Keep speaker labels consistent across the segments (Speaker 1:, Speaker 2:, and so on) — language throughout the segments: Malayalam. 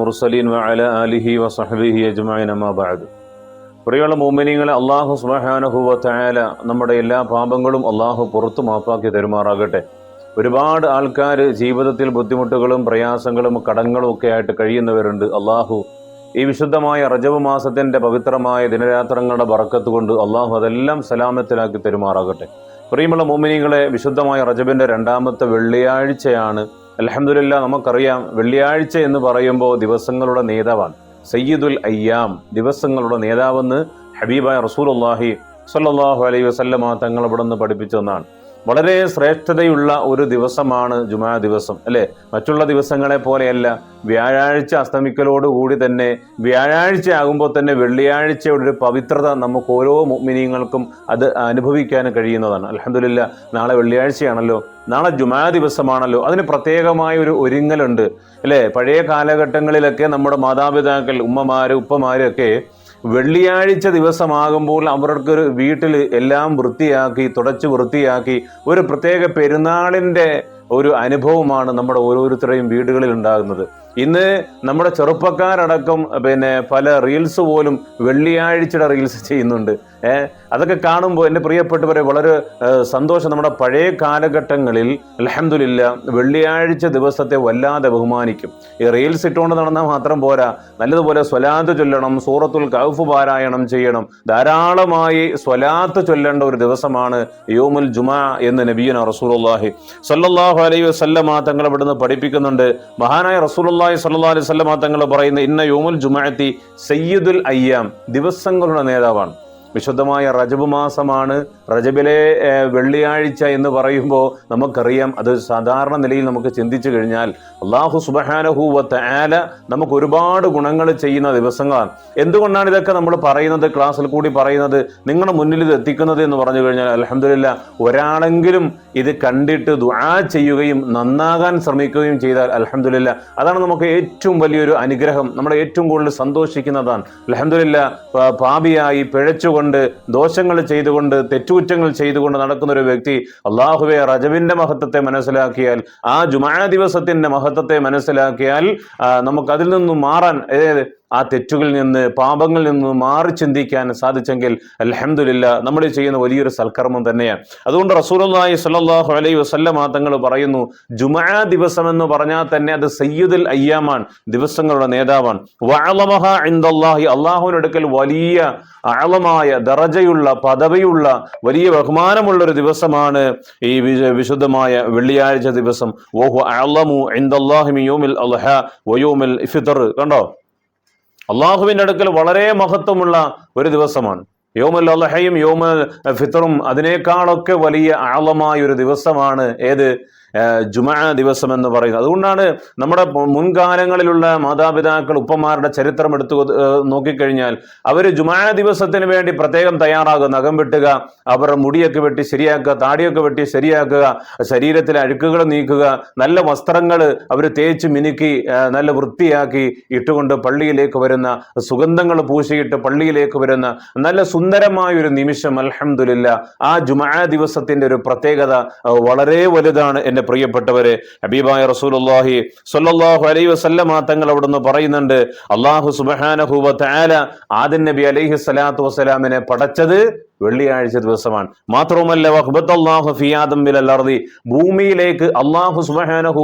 Speaker 1: മുർസലീൻ ആലിഹി പ്രിയമുള്ള അള്ളാഹു സുബ്ഹാനഹു നമ്മുടെ എല്ലാ പാപങ്ങളും അള്ളാഹു പുറത്തു മാപ്പാക്കി തരുമാറാകട്ടെ. ഒരുപാട് ആൾക്കാർ ജീവിതത്തിൽ ബുദ്ധിമുട്ടുകളും പ്രയാസങ്ങളും കടങ്ങളും ഒക്കെ ആയിട്ട് കഴിയുന്നവരുണ്ട്. അള്ളാഹു ഈ വിശുദ്ധമായ റജബ് മാസത്തിന്റെ പവിത്രമായ ദിനരാത്രങ്ങളുടെ വറക്കത്ത് കൊണ്ട് അള്ളാഹു അതെല്ലാം സലാമത്തിലാക്കി തരുമാറാകട്ടെ. പ്രിയമുള്ള മോമിനികളെ വിശുദ്ധമായ റജബിന്റെ രണ്ടാമത്തെ വെള്ളിയാഴ്ചയാണ് അലഹമില്ല നമുക്കറിയാം വെള്ളിയാഴ്ച എന്ന് പറയുമ്പോൾ ദിവസങ്ങളുടെ നേതാവാണ്. സയ്യിദുൽ അയ്യാം ദിവസങ്ങളുടെ നേതാവെന്ന് ഹബീബായ റസൂലുള്ളാഹി സ്വല്ലല്ലാഹു അലൈഹി വസല്ലമ തങ്ങൾ ഇവിടെ നിന്ന് പഠിപ്പിച്ചെന്നാണ് വളരെ ശ്രേഷ്ഠതയുള്ള ഒരു ദിവസമാണ് ജുമാ ദിവസം അല്ലെ? മറ്റുള്ള ദിവസങ്ങളെ പോലെയല്ല. വ്യാഴാഴ്ച അസ്തമിക്കലോടുകൂടി തന്നെ വ്യാഴാഴ്ച ആകുമ്പോൾ തന്നെ വെള്ളിയാഴ്ചയുടെ ഒരു പവിത്രത നമുക്ക് ഓരോ മിനിയങ്ങൾക്കും അത് അനുഭവിക്കാൻ കഴിയുന്നതാണ്. അലഹമില്ല നാളെ വെള്ളിയാഴ്ചയാണല്ലോ. നാളെ ജുമാ ദിവസമാണല്ലോ. അതിന് പ്രത്യേകമായ ഒരു ഒരുങ്ങലുണ്ട് അല്ലേ? പഴയ കാലഘട്ടങ്ങളിലൊക്കെ നമ്മുടെ മാതാപിതാക്കൾ ഉമ്മമാര് ഉപ്പമാരും ഒക്കെ വെള്ളിയാഴ്ച ദിവസമാകുമ്പോൾ അവർക്ക് ഒരു വീട്ടിൽ എല്ലാം വൃത്തിയാക്കി തുടച്ച് വൃത്തിയാക്കി ഒരു പ്രത്യേക പെരുന്നാളിന്റെ ഒരു അനുഭവമാണ് നമ്മുടെ ഓരോരുത്തരുടെയും വീടുകളിൽ ഉണ്ടാകുന്നത്. ഇന്ന് നമ്മുടെ ചെറുപ്പക്കാരടക്കം പിന്നെ പല റീൽസ് പോലും വെള്ളിയാഴ്ചയുടെ റീൽസ് ചെയ്യുന്നുണ്ട്. ഏഹ് അതൊക്കെ കാണുമ്പോൾ എന്റെ പ്രിയപ്പെട്ടവരെ വളരെ സന്തോഷം. നമ്മുടെ പഴയ കാലഘട്ടങ്ങളിൽ അലഹമില്ല വെള്ളിയാഴ്ച ദിവസത്തെ വല്ലാതെ ബഹുമാനിക്കും. ഈ റീൽസ് ഇട്ടുകൊണ്ട് നടന്നാൽ മാത്രം പോരാ. നല്ലതുപോലെ സ്വലാത്ത് ചൊല്ലണം സൂറത്തുൽ കൗഫ് പാരായണം ചെയ്യണം. ധാരാളമായി സ്വലാത്ത് ചൊല്ലേണ്ട ഒരു ദിവസമാണ് യോമുൽ ജുമാ എന്ന് നബീന റസൂലുള്ളാഹി സല്ലാഹു അലൈ വസല്ലമ തങ്ങൾ ഇവിടുന്ന് പഠിപ്പിക്കുന്നുണ്ട്. മഹാനായ റസൂലുള്ളാഹി സല്ലല്ലാഹു അലൈഹി വസല്ലമ തങ്ങൾ പറയുന്ന ഇന്ന യൗമുൽ ജുമുഅത്തി സയ്യിദുൽ അയ്യാം ദിവസങ്ങളുടെ നേതാവാണ്. വിശുദ്ധമായ റജബ് മാസമാണ്. റജബിലെ വെള്ളിയാഴ്ച എന്ന് പറയുമ്പോൾ നമുക്കറിയാം അത് സാധാരണ നിലയിൽ നമുക്ക് ചിന്തിച്ചു കഴിഞ്ഞാൽ അള്ളാഹു സുബഹാനഹൂവത്ത് ആല നമുക്ക് ഒരുപാട് ഗുണങ്ങൾ ചെയ്യുന്ന ദിവസങ്ങളാണ്. എന്തുകൊണ്ടാണ് ഇതൊക്കെ നമ്മൾ പറയുന്നത് ക്ലാസ്സിൽ കൂടി പറയുന്നത് നിങ്ങളുടെ മുന്നിൽ ഇത് എത്തിക്കുന്നത് എന്ന് പറഞ്ഞു കഴിഞ്ഞാൽ അലഹമില്ല ഒരാളെങ്കിലും ഇത് കണ്ടിട്ട് ദുആ ചെയ്യുകയും നന്നാകാൻ ശ്രമിക്കുകയും ചെയ്താൽ അലഹമില്ല അതാണ് നമുക്ക് ഏറ്റവും വലിയൊരു അനുഗ്രഹം നമ്മുടെ ഏറ്റവും കൂടുതൽ സന്തോഷിക്കുന്നതാണ്. അലഹമില്ല പാപിയായി പിഴച്ചുകൊണ്ട് ദോഷങ്ങൾ ചെയ്തുകൊണ്ട് തെറ്റുകുറ്റങ്ങൾ ചെയ്തുകൊണ്ട് നടക്കുന്ന ഒരു വ്യക്തി അള്ളാഹുവെ റജബിന്റെ മഹത്വത്തെ മനസ്സിലാക്കിയാൽ ആ ജുമാ ദിവസത്തിന്റെ മഹത്വത്തെ മനസ്സിലാക്കിയാൽ നമുക്ക് അതിൽ നിന്നും മാറാൻ ആ തെറ്റുകളിൽ നിന്ന് പാപങ്ങളിൽ നിന്ന് മാറി ചിന്തിക്കാൻ സാധിച്ചെങ്കിൽ അലഹമില്ല നമ്മൾ ചെയ്യുന്ന വലിയൊരു സൽക്കർമ്മം തന്നെയാണ്. അതുകൊണ്ട് റസൂലുള്ളാഹി സ്വല്ലല്ലാഹു അലൈ വസല്ലമ തങ്ങൾ പറയുന്നു ജുമാ ദിവസം എന്ന് പറഞ്ഞാൽ തന്നെ അത് സയ്യിദുൽ അയ്യാമാണ് ദിവസങ്ങളുടെ നേതാവാണ്. വഅളമഹ ഇൻദല്ലാഹി അള്ളാഹുവിന്റെ അടുക്കൽ വലിയ ആളമായ ദറജയുള്ള പദവിയുള്ള വലിയ ബഹുമാനമുള്ള ഒരു ദിവസമാണ് ഈ വിശുദ്ധമായ വെള്ളിയാഴ്ച ദിവസം. ഓഹു അളമു യൗമിൽ അൽഹ വയോമിൽ ഇഫിത്തർ കണ്ടോ? അള്ളാഹുവിന്റെ അടുക്കൽ വളരെ മഹത്വമുള്ള ഒരു ദിവസമാണ്. യോമൽ അള്ളഹയും യോമൽ ഫിത്തറും അതിനേക്കാളൊക്കെ വലിയ ആളമായ ഒരു ദിവസമാണ്. ഏത്? ജുമാ ദിവസം എന്ന് പറയുന്നത്. അതുകൊണ്ടാണ് നമ്മുടെ മുൻകാലങ്ങളിലുള്ള മാതാപിതാക്കൾ ഉപ്പമാരുടെ ചരിത്രം എടുത്തു നോക്കിക്കഴിഞ്ഞാൽ അവർ ജുമാ ദിവസത്തിന് വേണ്ടി പ്രത്യേകം തയ്യാറാകും നഖം വെട്ടുക അവരുടെ മുടിയൊക്കെ വെട്ടി ശരിയാക്കുക താടിയൊക്കെ വെട്ടി ശരിയാക്കുക ശരീരത്തിലെ അഴുക്കുകൾ നീക്കുക നല്ല വസ്ത്രങ്ങൾ അവർ തേച്ച് മിനുക്കി നല്ല വൃത്തിയാക്കി ഇട്ടുകൊണ്ട് പള്ളിയിലേക്ക് വരുന്ന സുഗന്ധങ്ങൾ പൂശിയിട്ട് പള്ളിയിലേക്ക് വരുന്ന നല്ല സുന്ദരമായ ഒരു നിമിഷം അലഹമില്ല ആ ജുമാ ദിവസത്തിന്റെ ഒരു പ്രത്യേകത വളരെ വലുതാണ് എന്റെ പ്രിയപ്പെട്ടവരെ ഹബീബായ റസൂലുള്ളാഹി സ്വല്ലല്ലാഹു അലൈഹി വസല്ലമ തങ്ങൾ അവിടുന്ന് പറയുന്നുണ്ട് അള്ളാഹു സുബ്ഹാനഹു വ തആല ആദൻ നബി അലൈഹി സ്വലാത്തു വസ്സലാമിനെ പടച്ചത് വെള്ളിയാഴ്ച ദിവസമാണ്. മാത്രവുമല്ല ഭൂമിയിലേക്ക് അള്ളാഹു സുബ്ഹാനഹു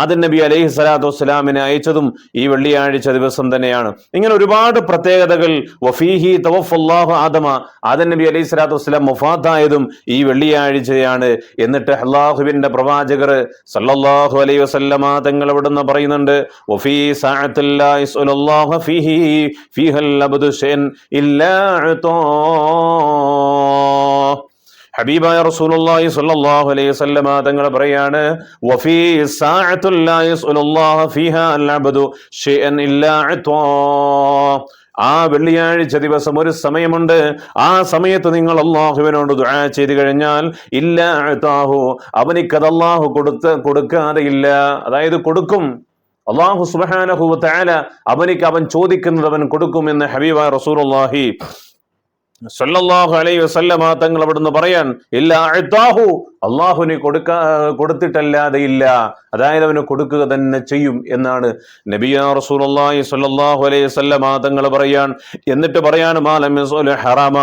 Speaker 1: ആദൻ നബി അലൈഹി സ്വലാത്തു വസ്സലാമിനെ അയച്ചതും ഈ വെള്ളിയാഴ്ച ദിവസം തന്നെയാണ്. ഇങ്ങനെ ഒരുപാട് പ്രത്യേകതകൾ വഫീഹി തവഫല്ലാഹു ആദമ ആദം നബി അലൈഹി സ്വലാത്തു വസ്സലാം മുഫാത്തായതും ഈ വെള്ളിയാഴ്ചയാണ്. എന്നിട്ട് അള്ളാഹുവിന്റെ പ്രവാചകർ സല്ലല്ലാഹു അലൈഹി വസല്ലമ തങ്ങൾ അവിടുന്ന് പറയുന്നുണ്ട് വഫീ സഅത്തുല്ലാഹി ഫീഹി ഫീഹൽ ഷൈൻ ഇല്ലാ ഹബീബായ റസൂലുള്ളാഹി സ്വല്ലല്ലാഹു അലൈഹി വസല്ലമ തങ്ങൾ പറയാണ് വഫീ സാഅത്തുൽ ലാ യസ്അലുല്ലാഹു ഫീഹാ അൽ അബ്ദു ഷൈഅൻ ഇല്ലാ അതാ ആ വെള്ളിയാഴ്ച ദിവസം ഒരു സമയമുണ്ട്. ആ സമയത്ത് നിങ്ങൾ അള്ളാഹുവിനോട് ദുആ ചെയ്തു കഴിഞ്ഞാൽ ഇല്ല അതാഹു അവനിക്കത് അള്ളാഹു കൊടുത്ത് കൊടുക്കാതെ ഇല്ല അതായത് കൊടുക്കും. അള്ളാഹു സുബ്ഹാനഹു വ തആല അവനിക്ക് അവൻ ചോദിക്കുന്നത് അവൻ കൊടുക്കും എന്ന് ഹബീബ റസൂലുള്ളാഹി സല്ലല്ലാഹു അലൈഹി വസല്ലമ തങ്ങൾ അവിടുന്ന് പറയാൻ ഇല്ല അഴുത്താഹു അള്ളാഹുവിന് കൊടുക്കാ കൊടുത്തിട്ടല്ലാതെ ഇല്ല. അതായത് അവന് കൊടുക്കുക തന്നെ ചെയ്യും എന്നാണ് നബിയ റസൂലുള്ളാഹി സ്വല്ലല്ലാഹു അലൈഹി വസല്ലമ തങ്ങൾ പറയാൻ. എന്നിട്ട് പറയാൻ മാലം ഹറാമ.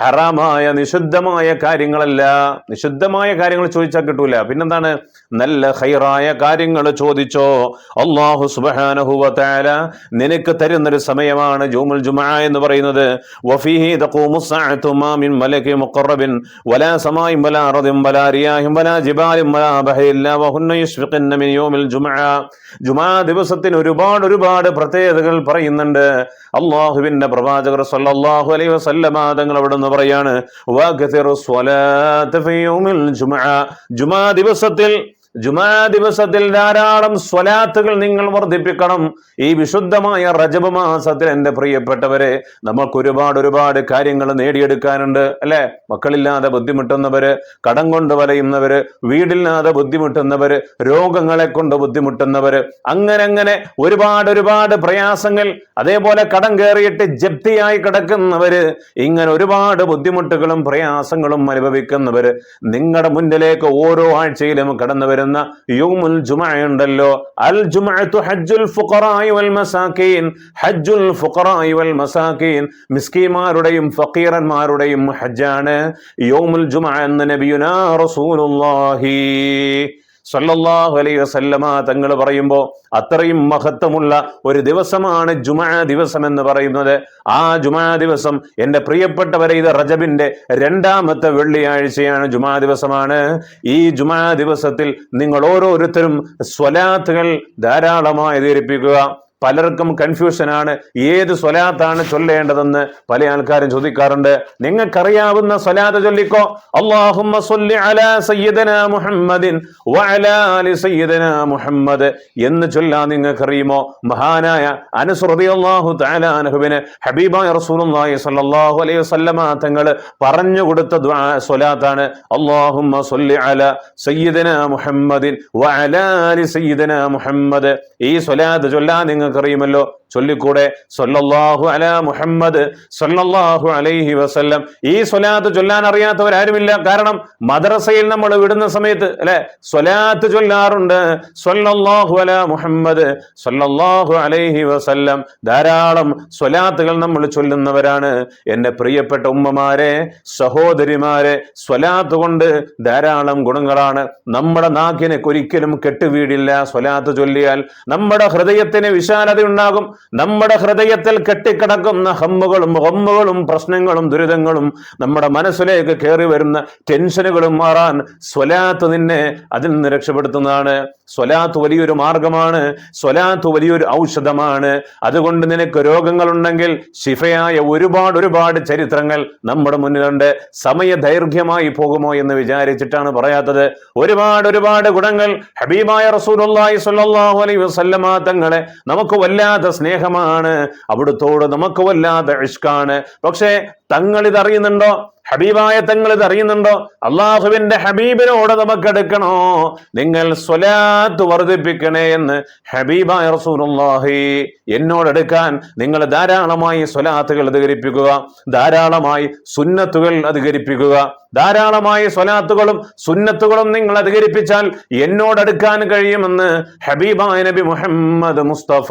Speaker 1: ഹറാമായ നിഷിദ്ധമായ കാര്യങ്ങളല്ല. നിഷിദ്ധമായ കാര്യങ്ങൾ ചോദിച്ചാൽ കിട്ടൂല. പിന്നെന്താണ്? നല്ല ഹൈറായ കാര്യങ്ങൾ ചോദിച്ചോ. അള്ളാഹു സുബ്ഹാനഹു വ തആല നിനക്ക് തരുന്നൊരു സമയമാണ് ജൂമുൽ ജുമാ എന്ന് പറയുന്നത്. വഫീഹി الساعة ما من ملك مقرب ولا سماء ولا أرض ولا رياح ولا جبال ولا بحر إلا وهن يشفقن من يوم الجمعة ജുമാ ദിവസത്തിന് ഒരുപാട് ഒരുപാട് പ്രത്യേകതകൾ പറയുന്നുണ്ട് അള്ളാഹുവിന്റെ പ്രവാചകർ സല്ലല്ലാഹു അലൈഹി വസല്ലമ തങ്ങൾ അവിടെ നിന്ന് പറയാണ് വഅക്തിറു സ്വലാത്ത ഫീ യൗമിൽ ജുമഅ ജുമാ ദിവസത്തിൽ ജുമാ ദിവസത്തിൽ ധാരാളം സ്വലാത്തുകൾ നിങ്ങൾ വർദ്ധിപ്പിക്കണം. ഈ വിശുദ്ധമായ റജബ് മാസത്തിൽ എന്റെ പ്രിയപ്പെട്ടവരെ നമുക്ക് ഒരുപാട് ഒരുപാട് കാര്യങ്ങൾ നേടിയെടുക്കാനുണ്ട് അല്ലെ? മക്കളില്ലാതെ ബുദ്ധിമുട്ടുന്നവര് കടം കൊണ്ട് വലയുന്നവര് വീടില്ലാതെ ബുദ്ധിമുട്ടുന്നവര് രോഗങ്ങളെ കൊണ്ട് ബുദ്ധിമുട്ടുന്നവര് അങ്ങനെ അങ്ങനെ ഒരുപാട് ഒരുപാട് പ്രയാസങ്ങൾ അതേപോലെ കടം കയറിയിട്ട് ജപ്തിയായി കിടക്കുന്നവര് ഇങ്ങനെ ഒരുപാട് ബുദ്ധിമുട്ടുകളും പ്രയാസങ്ങളും അനുഭവിക്കുന്നവര് നിങ്ങളുടെ മുന്നിലേക്ക് ഓരോ ആഴ്ചയിലും കടന്നു വരുന്ന യൗമുൽ ജുമുണ്ടല്ലോ അൽ ജുമഅത്തു ഹജ്ജുൽ ഫുഖറായി വൽ മസാകീൻ ഹജ്ജുൽ ഫുഖറായി വൽ മസാകീൻ മിസ്കീമാരുടെയും ഫക്കീറന്മാരുടെയും ഹജ്ജാണ് യൗമുൽ ജുമഅ എന്ന് നബിയുനാ റസൂലുള്ളാഹി. സല്ലല്ലാഹു അലൈഹി വസല്ലമ തങ്ങൾ പറയുമ്പോൾ അത്രയും മഹത്വമുള്ള ഒരു ദിവസമാണ് ജുമാ ദിവസം എന്ന് പറയുന്നത്. ആ ജുമാ ദിവസം എന്റെ പ്രിയപ്പെട്ടവരെ ഇത് റജബിന്റെ രണ്ടാമത്തെ വെള്ളിയാഴ്ചയാണ് ജുമാ ദിവസമാണ്. ഈ ജുമാ ദിവസത്തിൽ നിങ്ങൾ ഓരോരുത്തരും സ്വലാത്തുകൾ ധാരാളമായി ധരിപ്പിക്കുക പലർക്കും കൺഫ്യൂഷനാണ് ഏത് സ്വലാത്താണ് ചൊല്ലേണ്ടതെന്ന് പല ആൾക്കാരും ചോദിക്കാറുണ്ട്. നിങ്ങൾക്കറിയാവുന്ന സ്വലാത്ത് ചൊല്ലിക്കോ? അള്ളാഹുമ്മ അലാ സയ്യിദന മുഹമ്മദിൻ വഅലാ ആലി സയ്യിദന മുഹമ്മദ് എന്ന് ചൊല്ലാൻ നിങ്ങൾക്കറിയുമോ? മഹാനായ അനസ് റളിയല്ലാഹു തആല അൻഹുവിന് ഹബീബായ റസൂലുള്ളാഹി സ്വല്ലല്ലാഹു അലൈഹി വസല്ലമ തങ്ങൾ പറഞ്ഞു കൊടുത്ത സ്വലാത്താണ് അള്ളാഹുമ്മ സ്വല്ലി അലാ സയ്യിദന മുഹമ്മദിൻ വഅലാ ആലി സയ്യിദന മുഹമ്മദ്. ഈ സ്വലാത്ത് ചൊല്ലാൻ നിങ്ങൾക്കറിയുമല്ലോ ചൊല്ലിക്കൂടെ? മുഹമ്മദ് അലൈഹി വസല്ലം. ഈ സ്വലാത്ത് ചൊല്ലാൻ അറിയാത്തവരാരുമില്ല. കാരണം മദ്രസയിൽ നമ്മൾ വിടുന്ന സമയത്ത് അല്ലെ? സ്വലാത്ത് ചൊല്ലാറുണ്ട്. സല്ലല്ലാഹു അല മുഹമ്മദ് സല്ലല്ലാഹു അലൈഹി വസല്ലം. ധാരാളം സ്വലാത്തുകൾ നമ്മൾ ചൊല്ലുന്നവരാണ്. എന്റെ പ്രിയപ്പെട്ട ഉമ്മമാരെ സഹോദരിമാരെ സ്വലാത്ത് കൊണ്ട് ധാരാളം ഗുണങ്ങളാണ്. നമ്മുടെ നാക്കിനെ ഒരിക്കലും കെട്ടുവീടില്ല സ്വലാത്ത് ചൊല്ലിയാൽ. നമ്മുടെ ഹൃദയത്തിന് വിശാലത ഉണ്ടാകും നമ്മുടെ ഹൃദയത്തിൽ കെട്ടിക്കിടക്കുന്ന ഹമ്മുകളും ഹമ്മുകളും പ്രശ്നങ്ങളും ദുരിതങ്ങളും നമ്മുടെ മനസ്സിലേക്ക് കയറി വരുന്ന ടെൻഷനുകളും മാറാൻ സ്വലാത്ത് നിന്നെ അതിൽ നിന്ന് രക്ഷപ്പെടുത്തുന്നതാണ്. സ്വലാത്ത് വലിയൊരു മാർഗമാണ് സ്വലാത്ത് വലിയൊരു ഔഷധമാണ്. അതുകൊണ്ട് നിനക്ക് രോഗങ്ങളുണ്ടെങ്കിൽ ശിഫയായ ഒരുപാട് ഒരുപാട് ചരിത്രങ്ങൾ നമ്മുടെ മുന്നിലുണ്ട്. സമയ ദൈർഘ്യമായി പോകുമോ എന്ന് വിചാരിച്ചിട്ടാണ് പറയാത്തത്. ഒരുപാട് ഒരുപാട് ഗുണങ്ങൾ ഹബീബായ റസൂലുള്ളാഹി സ്വല്ലല്ലാഹു അലൈഹി വസല്ലമ തങ്ങളെ നമുക്ക് വല്ലാത്ത സ്നേഹമാണ്. അവിടുത്തോട് നമുക്ക് വല്ലാത്ത ഇഷ്കാണ്. പക്ഷേ തങ്ങൾ അറിയുന്നുണ്ടോ ഹബീബായ തങ്ങൾ ഇത് അറിയുന്നുണ്ടോ? അള്ളാഹുവിന്റെ ഹബീബിനോട് നമുക്ക് എടുക്കണോ? നിങ്ങൾ സ്വലാത്ത് വർദ്ധിപ്പിക്കണേ എന്ന് ഹബീബായ റസൂലുള്ളാഹി എന്നോട് എടുക്കാൻ നിങ്ങൾ ധാരാളമായി സ്വലാത്തുകൾ അധികരിപ്പിക്കുക ധാരാളമായി സുന്നത്തുകൾ അധികരിപ്പിക്കുക ധാരാളമായി സ്വലാത്തുകളും സുന്നത്തുകളും നിങ്ങൾ അധികരിപ്പിച്ചാൽ എന്നോട് എടുക്കാൻ കഴിയുമെന്ന് ഹബീബായ നബി മുഹമ്മദ് മുസ്തഫ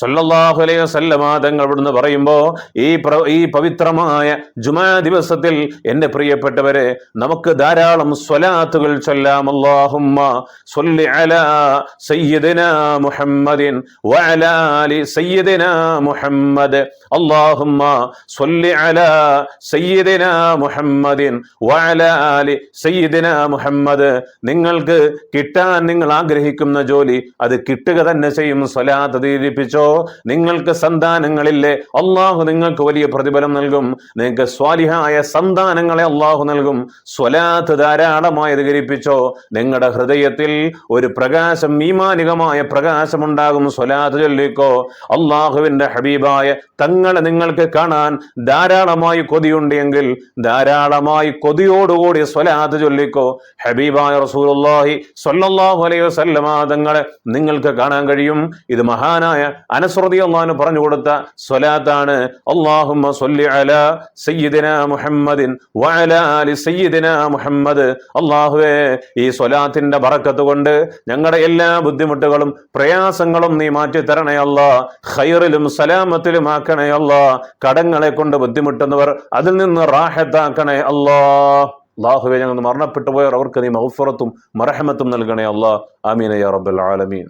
Speaker 1: സല്ലല്ലാഹു അലൈഹി വസല്ലമ തങ്ങൾ ഇവിടുന്ന് പറയുമ്പോൾ ഈ ഈ പവിത്രമായ ജുമാ ദിവസത്തിൽ എന്റെ പ്രിയപ്പെട്ടവരെ നമുക്ക് ധാരാളം സ്വലാത്തുകൾ ചൊല്ലാം. അല്ലാഹുമ്മ അലാ സയ്യിദിനാ മുഹമ്മദിൻ വഅലാ ആലി സയ്യിദിനാ മുഹമ്മദ്. അല്ലാഹുമ്മ സ്വല്ലി അലാ സയ്യിദിനാ മുഹമ്മദിൻ വഅലാ ആലി സയ്യിദിനാ മുഹമ്മദ്. നിങ്ങൾക്ക് കിട്ടാൻ നിങ്ങൾ ആഗ്രഹിക്കുന്ന ജോലി അത് കിട്ടുക തന്നെ ചെയ്യും. സ്വലാത്ത് ദീപിപ്പിച്ചോ നിങ്ങൾക്ക് സന്താനങ്ങളില്ലേ? അള്ളാഹു നിങ്ങൾക്ക് വലിയ പ്രതിഫലം നൽകും. നിങ്ങൾക്ക് സ്വാലിഹായ സന്താനങ്ങളെ അള്ളാഹു നൽകും. സ്വലാത്ത് ധാരാളമായി അധികരിപ്പിച്ചോ? നിങ്ങളുടെ ഹൃദയത്തിൽ ഒരു പ്രകാശം ഈമാനികമായ പ്രകാശമുണ്ടാകും. സ്വലാത്ത് ചൊല്ലിക്കോ? അള്ളാഹുവിന്റെ ഹബീബായ തങ്ങളെ നിങ്ങൾക്ക് കാണാൻ ധാരാളമായി കൊതിയുണ്ടെങ്കിൽ ധാരാളമായി കൊതിയോടുകൂടി സ്വലാത്ത് ചൊല്ലിക്കോ? ഹബീബായ റസൂലുള്ളാഹി സ്വല്ലല്ലാഹു അലൈഹി വസല്ലമ തങ്ങളെ നിങ്ങൾക്ക് കാണാൻ കഴിയും. ഇത് മഹാനായ അനസ്രതി അള്ളഹാന് പറഞ്ഞു കൊടുത്ത സ്വലാത്താണ് അള്ളാഹുമ്മ മുഹമ്മദിൻ വഅല ആലി മുഹമ്മദ്. അള്ളാഹുവേ ഈ സ്വലാത്തിന്റെ ബറക്കത്ത് കൊണ്ട് ഞങ്ങളുടെ എല്ലാ ബുദ്ധിമുട്ടുകളും പ്രയാസങ്ങളും നീ മാറ്റി തരണേ അല്ല. ഖൈറിലും സലാമത്തിലും ആക്കണേ അല്ല. കടങ്ങളെ കൊണ്ട് ബുദ്ധിമുട്ടുന്നവർ അതിൽ നിന്ന് റാഹത്താക്കണേ അല്ലാ. അള്ളാഹുവെ ഞങ്ങൾ മരണപ്പെട്ടു പോയവർ അവർക്ക് നീ മൗഫറത്തും മറഹമത്തും നൽകണേ അല്ലാ. ആമീന യാ റബ്ബൽ ആലമീൻ.